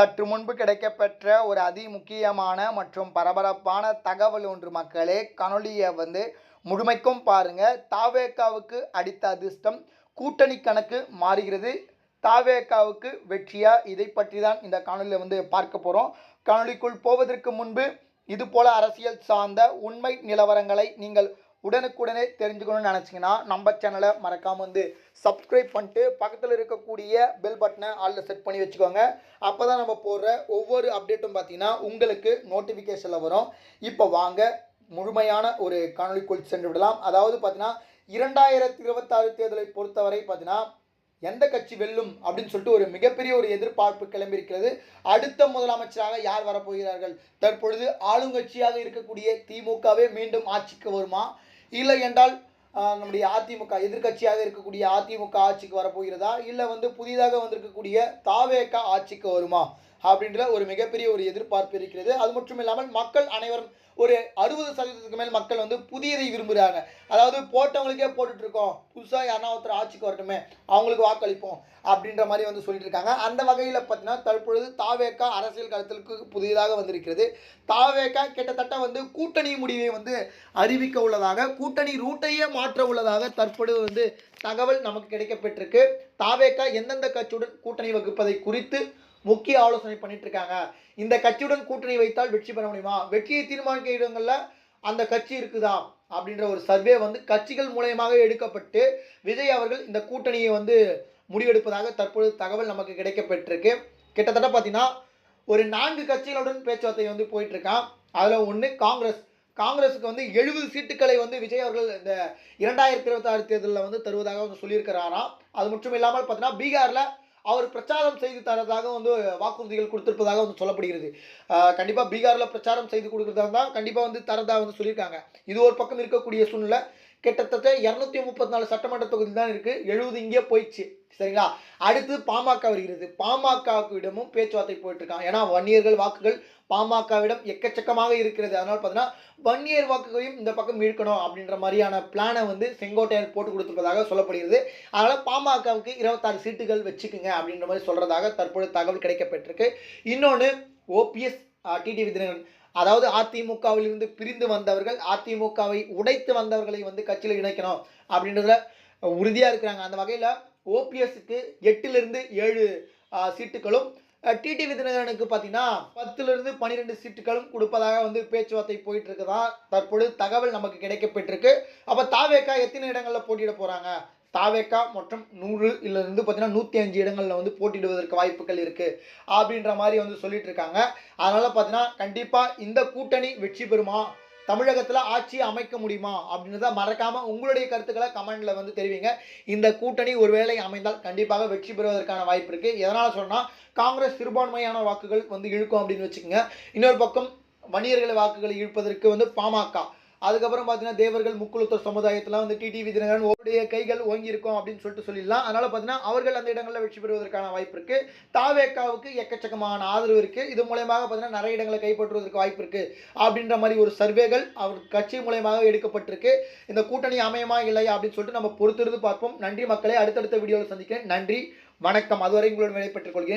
சற்று முன்பு கிடைக்கப்பெற்ற ஒரு அதி முக்கியமான மற்றும் பரபரப்பான தகவல் ஒன்று மக்களே. கனொலியை வந்து முழுமைக்கும் பாருங்க. தாவேக்காவுக்கு அடித்த அதிர்ஷ்டம் கூட்டணி கணக்கு மாறுகிறது. தாவேக்காவுக்கு வெற்றியா? இதை பற்றி தான் இந்த காணொலியில் வந்து பார்க்க போகிறோம் காணொலிக்குள் போவதற்கு முன்பு இது போல அரசியல் சார்ந்த உண்மை நிலவரங்களை நீங்கள் உடனுக்குடனே தெரிஞ்சுக்கணும்னு நினச்சிங்கன்னா நம்ம சேனலை மறக்காமல் வந்து சப்ஸ்கிரைப் பண்ணிட்டு பக்கத்தில் இருக்கக்கூடிய பெல் பட்டனை ஆளில் செட் பண்ணி வச்சுக்கோங்க. அப்போ தான் நம்ம போடுற ஒவ்வொரு அப்டேட்டும் பார்த்தீங்கன்னா உங்களுக்கு நோட்டிஃபிகேஷனில் வரும். இப்போ வாங்க முழுமையான ஒரு காணொளிக்குள் சென்று விடலாம். அதாவது பார்த்தீங்கன்னா இரண்டாயிரத்தி இருபத்தாறு தேர்தலை பொறுத்தவரை பார்த்தீங்கன்னா எந்த கட்சி வெல்லும் அப்படின்னு சொல்லிட்டு ஒரு மிகப்பெரிய ஒரு எதிர்பார்ப்பு கிளம்பியிருக்கிறது அடுத்த முதலமைச்சராக யார் வரப்போகிறார்கள்? தற்பொழுது ஆளுங்கட்சியாக இருக்கக்கூடிய திமுகவே மீண்டும் ஆட்சிக்கு வருமா? இல்லை என்றால் நம்முடைய அதிமுக எதிர்க்கட்சியாக இருக்கக்கூடிய அதிமுக ஆட்சிக்கு வரப்போகிறதா? இல்லை வந்து புதிதாக வந்திருக்கக்கூடிய தாவேக்கா ஆட்சிக்கு வருமா? அப்படின்ற ஒரு மிகப்பெரிய ஒரு எதிர்பார்ப்பு இருக்கிறது. அது மட்டும் இல்லாமல் மக்கள் அனைவரும் ஒரு அறுபது சதவீதத்துக்கு மேல் மக்கள் வந்து புதியதை விரும்புகிறாங்க அதாவது போட்டவங்களுக்கே போட்டுட்டு இருக்கோம். புதுசாக யாரா ஒருத்தர் ஆட்சிக்கு வரட்டுமே அவங்களுக்கு வாக்களிப்போம் அப்படின்ற மாதிரி வந்து சொல்லிட்டு இருக்காங்க. அந்த வகையில் பார்த்தீங்கன்னா தற்பொழுது தாவேக்கா அரசியல் களத்திற்கு புதியதாக வந்திருக்கிறது. தாவேக்கா கிட்டத்தட்ட வந்து கூட்டணி முடிவை வந்து அறிவிக்க உள்ளதாக கூட்டணி ரூட்டையே மாற்ற உள்ளதாக தற்பொழுது வந்து தகவல் நமக்கு கிடைக்கப்பட்டிருக்கு தாவேக்கா எந்தெந்த கட்சியுடன் கூட்டணி வகுப்பதை குறித்து முக்கிய ஆலோசனை பண்ணிட்டு இருக்காங்க இந்த கட்சியுடன் கூட்டணி வைத்தால் வெற்றி பெற முடியுமா? வெற்றியை தீர்மானிக்க இடங்களில் அந்த கட்சி இருக்குதா? அப்படின்ற ஒரு சர்வே வந்து கட்சிகள் மூலயமாக எடுக்கப்பட்டு விஜய் அவர்கள் இந்த கூட்டணியை வந்து முடிவெடுப்பதாக தற்பொழுது தகவல் நமக்கு கிடைக்கப்பட்டிருக்கு. கிட்டத்தட்ட பார்த்தீங்கன்னா ஒரு நான்கு கட்சிகளுடன் பேச்சுவார்த்தை வந்து போயிட்டு இருக்கான் அதில் ஒன்று காங்கிரஸ். காங்கிரஸுக்கு வந்து எழுபது சீட்டுகளை வந்து விஜய் அவர்கள் இந்த இரண்டாயிரத்தி இருபத்தாறு தேர்தலில் வந்து தருவதாக வந்து சொல்லியிருக்கிறாராம். அது மட்டும் இல்லாமல் பார்த்தீங்கன்னா பீகாரில் அவர் பிரச்சாரம் செய்து தரதாக வந்து வாக்குறுதிகள் கொடுத்திருப்பதாக வந்து சொல்லப்படுகிறது. கண்டிப்பாக பீகாரில் பிரச்சாரம் செய்து கொடுக்குறதா இருந்தால் கண்டிப்பாக வந்து தரதாக வந்து சொல்லியிருக்காங்க. இது ஒரு பக்கம் இருக்கக்கூடிய சூழ்நிலை. கிட்டத்தட்ட இரநூத்தி முப்பத்தி நாலு சட்டமன்ற தொகுதி தான் இருக்குது எழுபது இங்கே போயிடுச்சு. சரிங்களா? அடுத்து பாமக வருகிறது. பாமகவிடமும் பேச்சுவார்த்தை போயிட்டு இருக்காங்க ஏன்னா வன்னியர்கள் வாக்குகள் பாமகவிடம் எக்கச்சக்கமாக இருக்கிறது. அதனால் பார்த்தீங்கன்னா வன்னியர் வாக்குகளையும் இந்த பக்கம் இழுக்கணும் அப்படின்ற மாதிரியான பிளானை வந்து செங்கோட்டையன் போட்டு கொடுத்துருப்பதாக சொல்லப்படுகிறது. அதனால் பாமகவுக்கு இருபத்தாறு சீட்டுகள் வச்சுக்குங்க அப்படின்ற மாதிரி சொல்கிறதாக தற்பொழுது தகவல் கிடைக்கப்பட்டிருக்கு. இன்னொன்று ஓபிஎஸ் டிடி விதினகன் அதாவது அதிமுகவிலிருந்து பிரிந்து வந்தவர்கள் அதிமுகவை உடைத்து வந்தவர்களை வந்து கட்சியில் இணைக்கணும் அப்படின்றதுல உறுதியாக இருக்கிறாங்க. அந்த வகையில் ஓபிஎஸ்க்கு எட்டிலிருந்து ஏழு சீட்டுகளும் டிடி தினகரனுக்கு பார்த்தீங்கன்னா பத்துலேருந்து பன்னிரெண்டு சீட்டுகளும் கொடுப்பதாக வந்து பேச்சுவார்த்தை போயிட்டு இருக்குதான். தற்பொழுது தகவல் நமக்கு கிடைக்கப்பட்டிருக்கு அப்போ தாவேக்கா எத்தனை இடங்களில் போட்டியிட போகிறாங்க தாவேக்கா மற்றும் நூறு இருந்து பார்த்தீங்கன்னா நூற்றி அஞ்சு இடங்களில் வந்து போட்டியிடுவதற்கு வாய்ப்புகள் இருக்குது அப்படின்ற மாதிரி வந்து சொல்லிட்டு இருக்காங்க. அதனால் பார்த்தீங்கன்னா கண்டிப்பாக இந்த கூட்டணி வெற்றி பெறுமா? தமிழகத்தில் ஆட்சி அமைக்க முடியுமா? அப்படின்றத மறக்காமல் உங்களுடைய கருத்துக்களை கமெண்டில் வந்து தெரிவிங்க. இந்த கூட்டணி ஒருவேளை அமைந்தால் கண்டிப்பாக வெற்றி பெறுவதற்கான வாய்ப்பு இருக்குது எதனால் சொன்னால் காங்கிரஸ் சிறுபான்மையான வாக்குகள் வந்து இழுக்கும் அப்படின்னு வச்சுக்கோங்க. இன்னொரு பக்கம் வணிகர்களை வாக்குகளை இழுப்பதற்கு வந்து பாமக அதுக்கப்புறம் பார்த்தீங்கன்னா தேவர்கள் முக்குழுத்தர் சமுதாயத்தில் வந்து டிடிவி தினகரன் அவருடைய கைகள் ஓங்கியிருக்கும் அப்படின்னு சொல்லிட்டு சொல்லிடலாம். அதனால் பார்த்தீங்கன்னா அவர்கள் அந்த இடங்களில் வெற்றி பெறுவதற்கான வாய்ப்பு இருக்குது தாவேக்காவுக்கு எக்கச்சக்கமான ஆதரவு இருக்குது இது மூலயமாக பார்த்தீங்கன்னா நிறைய இடங்களை கைப்பற்றுவதற்கு வாய்ப்பு இருக்குது அப்படின்ற மாதிரி ஒரு சர்வேகள் அவர் கட்சி மூலயமாக எடுக்கப்பட்டிருக்கு. இந்த கூட்டணி அமையமா இல்லையா அப்படின்னு சொல்லிட்டு நம்ம பொறுத்திருந்து பார்ப்போம். நன்றி மக்களை. அடுத்தடுத்த வீடியோவில் சந்திக்கிறேன். நன்றி. வணக்கம். அதுவரை உங்களோட விடைபெற்றுக் கொள்கிறேன்.